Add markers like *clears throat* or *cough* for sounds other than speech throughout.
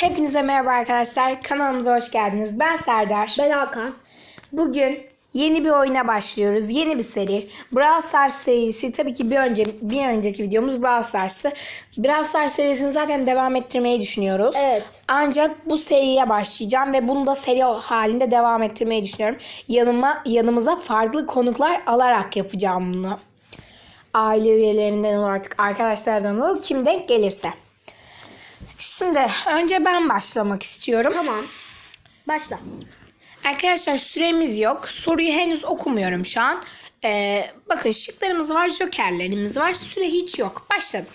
Hepinize merhaba arkadaşlar. Kanalımıza hoş geldiniz. Ben Serdar. Ben Hakan. Bugün yeni bir oyuna başlıyoruz. Yeni bir seri. Brawl Stars serisi. Tabii ki bir önce bir önceki videomuz Brawl Stars'tı. Brawl Stars serisini zaten devam ettirmeyi düşünüyoruz. Evet. Ancak bu seriye başlayacağım ve bunu da seri halinde devam ettirmeyi düşünüyorum. Yanıma yanımıza farklı konuklar alarak yapacağım bunu. Aile üyelerinden olur artık arkadaşlardan olur kim denk gelirse. Şimdi önce ben başlamak istiyorum. Tamam. Başla. Arkadaşlar süremiz yok. Soruyu henüz okumuyorum şu an. Ee, bakın şıklarımız var, jokerlerimiz var. Süre hiç yok. Başladım.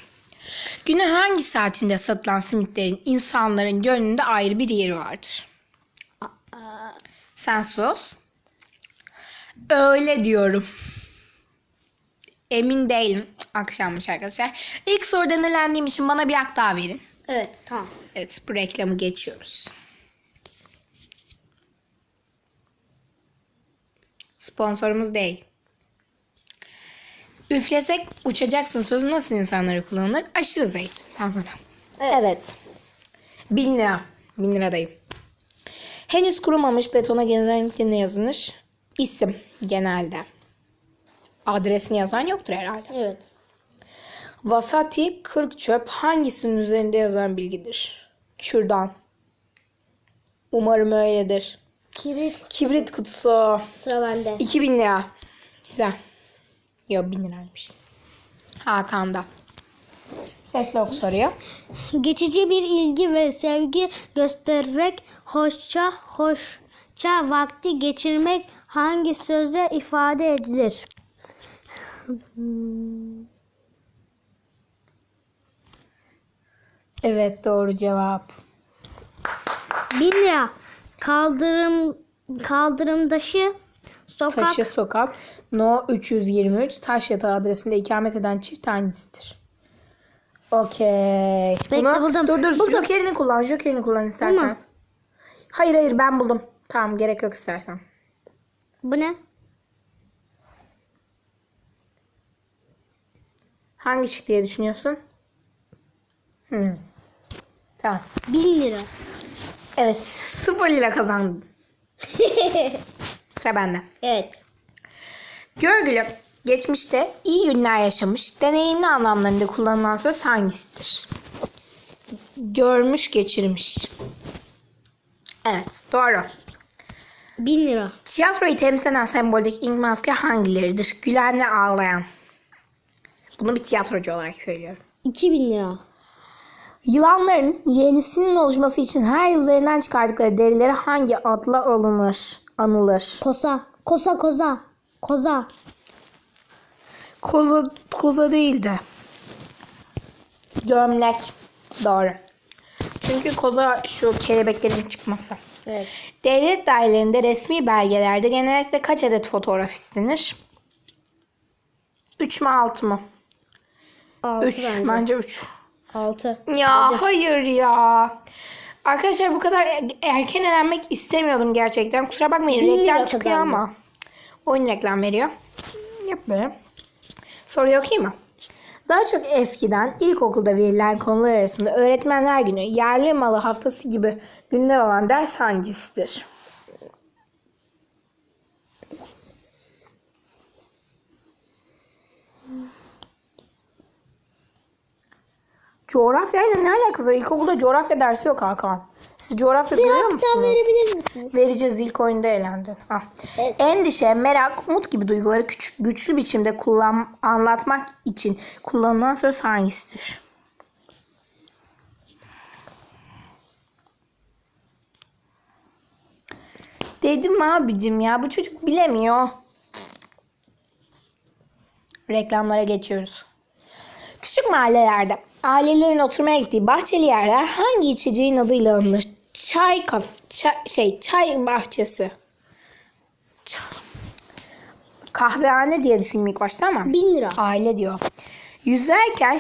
Günün hangi saatinde satılan simitlerin insanların gönlünde ayrı bir yeri vardır? Sen sus. Öyle diyorum. Emin değilim. Akşammış arkadaşlar. İlk sorudan elendiğim için bana bir hak daha verin. Evet tamam. Evet bu reklamı geçiyoruz. Sponsorumuz değil. Üflesek uçacaksın sözü nasıl insanları kullanılır? Aşırı zayıf insanlara. Evet. Bin lira. Bin liradayım. Henüz kurumamış betona genellikle ne yazılır? İsim genelde. Adresini yazan yoktur herhalde. Evet. Vasati 40 çöp hangisinin üzerinde yazan bilgidir? Kürdan. Umarım öyledir. Kibrit Kibrit kutusu. sıra bende. 2000 lira. Güzel. Yok 1000 liraymış. Hakan'da. Sesli oku soruyor. Geçici bir ilgi ve sevgi göstererek hoşça hoşça vakti geçirmek hangi sözle ifade edilir? Evet doğru cevap. Bin lira. Kaldırım kaldırımdaşı sokak Taşı Sokak No 323 Taş Yatağı adresinde ikamet eden çift hangisidir? Okey. Bekle, Bunu- buldum. Dur dur Buldum. jokerini kullan. Jokerini kullan istersen. Tamam. Hayır hayır ben buldum. Tamam gerek yok istersen. bu ne? Hangi şık diye düşünüyorsun? Hmm. Tamam. Bin lira. Evet 0 lira kazandın. *laughs* Sıra bende. Evet. Görgülü geçmişte iyi günler yaşamış, deneyimli anlamlarında kullanılan söz hangisidir? Görmüş, geçirmiş. Evet, doğru. Bin lira. Tiyatroyu temsil eden semboldeki ink maske hangileridir? Gülen ve ağlayan. Bunu bir tiyatrocu olarak söylüyorum. İki bin lira. Yılanların yenisinin oluşması için her yıl üzerinden çıkardıkları derileri hangi adla alınır, anılır? Kosa. Kosa koza. Koza. Koza, koza değildi. Gömlek. Doğru. Çünkü koza şu kelebeklerin çıkması. Evet. Devlet dairelerinde resmi belgelerde genellikle kaç adet fotoğraf istenir? 3 mü 6 mı? Altı 3. bence. Bence 3. Altı. Ya hayır ya. Arkadaşlar bu kadar er- erken elenmek istemiyordum gerçekten. Kusura bakmayın Bir reklam çıkıyor kazandım. ama. Oyun reklam veriyor. Yap böyle. Soruyu okuyayım mı? Daha çok eskiden ilkokulda verilen konular arasında öğretmenler günü, yerli malı haftası gibi günler olan ders hangisidir? Coğrafyayla ne alakası var? İlkokulda coğrafya dersi yok Hakan. Siz coğrafya görüyor musunuz? verebilir misiniz? Vereceğiz ilk oyunda eğlendin. Ah. Evet. Endişe, merak, umut gibi duyguları küçük, güçlü biçimde kullan, anlatmak için kullanılan söz hangisidir? Dedim abicim ya bu çocuk bilemiyor. Reklamlara geçiyoruz. Küçük mahallelerde ailelerin oturmaya gittiği bahçeli yerler hangi içeceğin adıyla anılır? Çay kaf çay, şey çay bahçesi. Ç- Kahvehane diye düşündüm ilk başta ama Bin lira. aile diyor. Yüzerken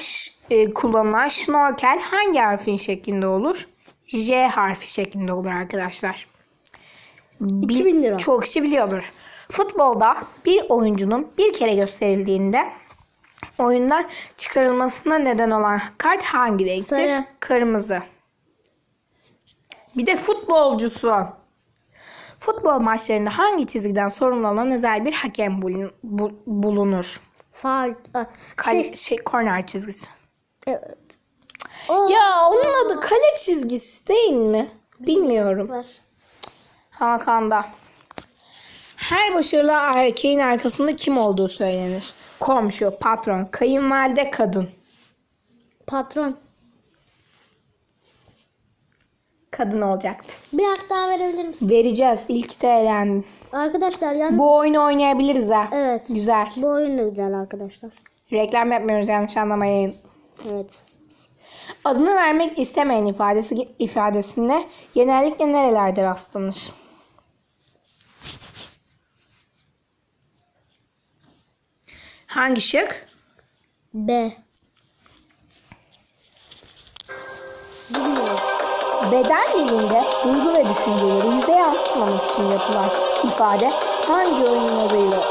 e, kullanılan şnorkel hangi harfin şeklinde olur? J harfi şeklinde olur arkadaşlar. Bil- 2000 lira. Çok kişi biliyordur. Futbolda bir oyuncunun bir kere gösterildiğinde oyundan çıkarılmasına neden olan kart hangi renktir? Sarı. Kırmızı. Bir de futbolcusun. Futbol maçlarında hangi çizgiden sorumlu olan özel bir hakem bulun- bu- bulunur? Far. Kale, Şey, şey, korner çizgisi. evet. O Ya onun adı kale çizgisi değil mi? Bilmiyorum. var. Hakan'da. Her başarılı erkeğin arkasında kim olduğu söylenir. Komşu, patron, kayınvalide, kadın. Patron. Kadın olacaktı. Bir hak daha verebilir misin? Vereceğiz. İlk de eğlendim. Arkadaşlar yani Bu oyunu oynayabiliriz ha. Evet. Güzel. bu oyun da güzel arkadaşlar. Reklam yapmıyoruz yanlış anlamayın. Evet. Adını vermek istemeyen ifadesi ifadesinde genellikle nerelerde rastlanır? Hangi şık? B. Bilmiyorum. Beden dilinde duygu ve düşünceleri yüze yansıtmamak için yapılan ifade hangi oyunun adıyla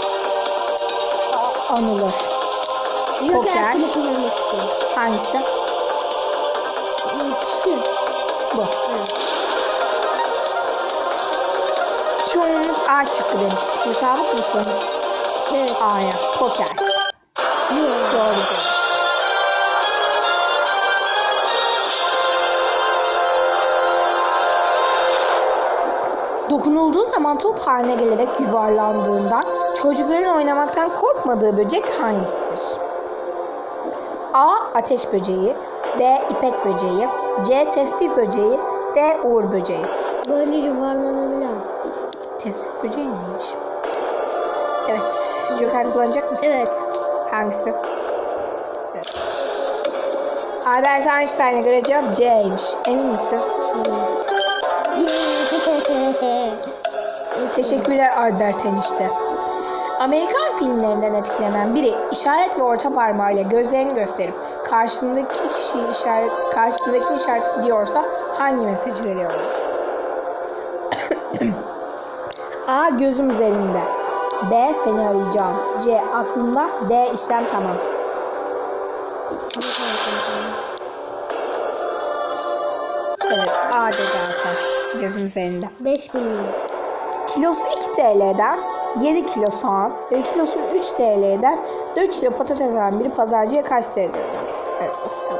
anılır? Joker Poker. hakkını kullanmak istiyorum. Hangisi? Kişi. Bu. Çoğunluk A şıkkı demiş. Mutabık mısın? Evet. A'ya. Poker. Dokunulduğu zaman top haline gelerek yuvarlandığından çocukların oynamaktan korkmadığı böcek hangisidir? A. Ateş böceği B. İpek böceği C. Tespih böceği D. Uğur böceği Böyle yuvarlanabilen. Tespih böceği neymiş? Evet. Joker kullanacak mısın? Evet. Hangisi? Evet. Albert Einstein'a göre cevap C'ymiş. Emin misin? Teşekkürler Albert enişte. Amerikan filmlerinden etkilenen biri işaret ve orta parmağıyla gözlerini gösterip karşısındaki kişi işaret karşısındaki işaret diyorsa hangi mesaj veriyordur? *coughs* A. Gözüm üzerinde. B. Seni arayacağım. C. Aklımda. D. işlem tamam. Evet. A dedi. Gözüm üzerinde. 5 milyon. Kilosu 2 TL'den 7 kilo soğan ve kilosu 3 TL'den 4 kilo patates alan biri pazarcıya kaç TL öder? Evet o yüzden.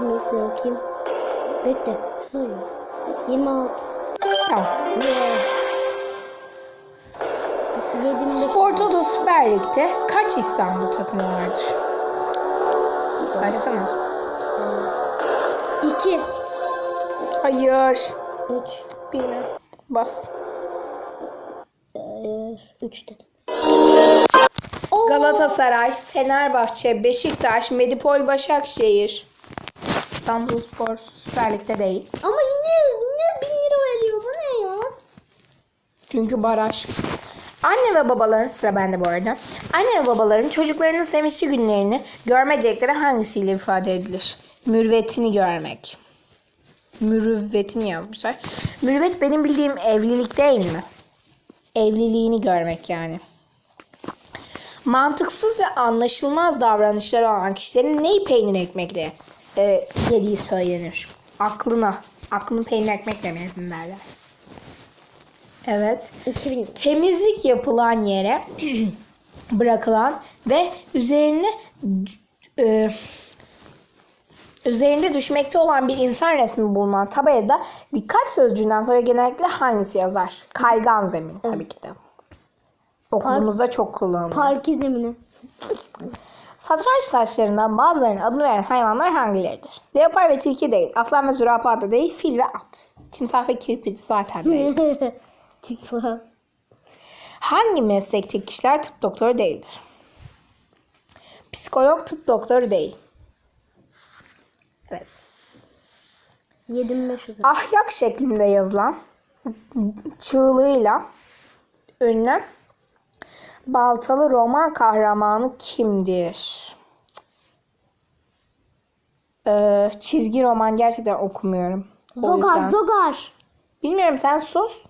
Bekle bakayım. Bekle. Hayır. 26. Tamam. 25. Spor Toto Süper Lig'de kaç İstanbul takımı vardır? Saysana. 2. Hayır. 3. Bilmiyorum. Bas. 3 dedim. Galatasaray, Fenerbahçe, Beşiktaş, Medipol, Başakşehir. İstanbul Spor Süper Lig'de değil. Ama yine yine 1000 lira veriyor. Bu ne ya? Çünkü baraj. Anne ve babaların, sıra bende bu arada. Anne ve babaların çocuklarının sevinçli günlerini görmeyecekleri hangisiyle ifade edilir? Mürvetini görmek. Mürüvvetini yazmışlar. Mürüvvet benim bildiğim evlilik değil mi? Evliliğini görmek yani. Mantıksız ve anlaşılmaz davranışları olan kişilerin neyi peynir ekmekle e, yediği söylenir. Aklına. Aklını peynir ekmekle mi yedin derler. Evet. 2000. Temizlik yapılan yere *clears throat* bırakılan ve üzerine e, üzerinde düşmekte olan bir insan resmi bulunan tabelada dikkat sözcüğünden sonra genellikle hangisi yazar? Kaygan zemin tabii ki de. Okulumuzda çok kullanılıyor. Park izlemini. Satranç taşlarından bazılarının adını veren hayvanlar hangileridir? Leopar ve tilki değil. Aslan ve zürafa da değil. Fil ve at. Timsah ve kirpi zaten değil. *laughs* Timsah. Hangi meslekteki kişiler tıp doktoru değildir? Psikolog tıp doktoru değil. Evet. 7500. Ahyak şeklinde yazılan çığlığıyla ünlü baltalı roman kahramanı kimdir? Ee, çizgi roman gerçekten okumuyorum. O Zogar, yüzden- Zogar. Bilmiyorum sen sus.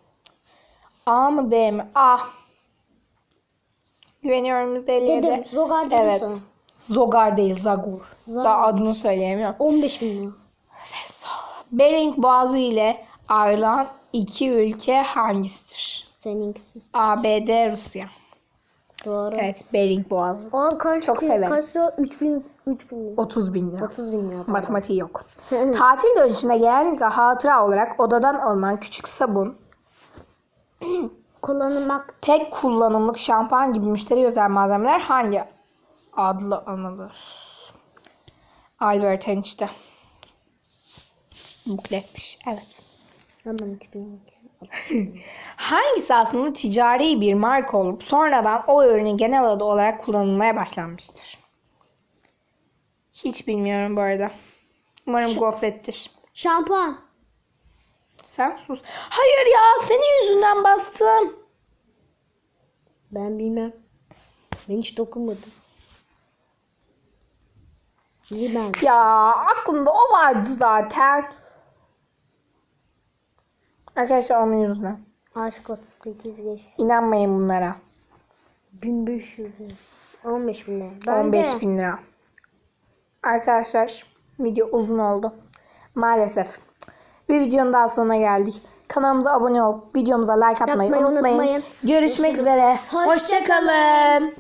A mı B mi? A. Güveniyorum %57. Dedim, Zogar dedim Evet. sana. Zogar değil Zagur. Zagur. Daha adını söyleyemiyorum. 15 milyon. Ses ol. Bering Boğazı ile ayrılan iki ülke hangisidir? Seninkisi. ABD, Rusya. Doğru. Evet, Bering Boğazı. O an kaç Çok severim. Kaç lira? 3000 3000 lira. 30 bin lira. 30 bin lira. Matematiği yok. *laughs* Tatil dönüşünde genellikle hatıra olarak odadan alınan küçük sabun, Kullanılmak tek kullanımlık şampuan gibi müşteri özel malzemeler hangi adlı anılır? Albert Einstein. Bukletmiş. Evet. *laughs* Hangisi aslında ticari bir marka olup sonradan o ürünün genel adı olarak kullanılmaya başlanmıştır? Hiç bilmiyorum bu arada. Umarım gofrettir. Şampuan. Sen sus. Hayır ya senin yüzünden bastım. Ben bilmem. Ben hiç dokunmadım. İyi ben. Ya aklımda o vardı zaten. Arkadaşlar onun yüzünden. Aşk 38 geç. İnanmayın bunlara. 1500 lira. 15 bin lira. Ben 15 de. bin lira. Arkadaşlar video uzun oldu. Maalesef. Bir videonun daha sonuna geldik. Kanalımıza abone olup videomuza like atmayı Yapmayı unutmayın. unutmayın. Görüşmek üzere. Hoşça Hoşçakalın.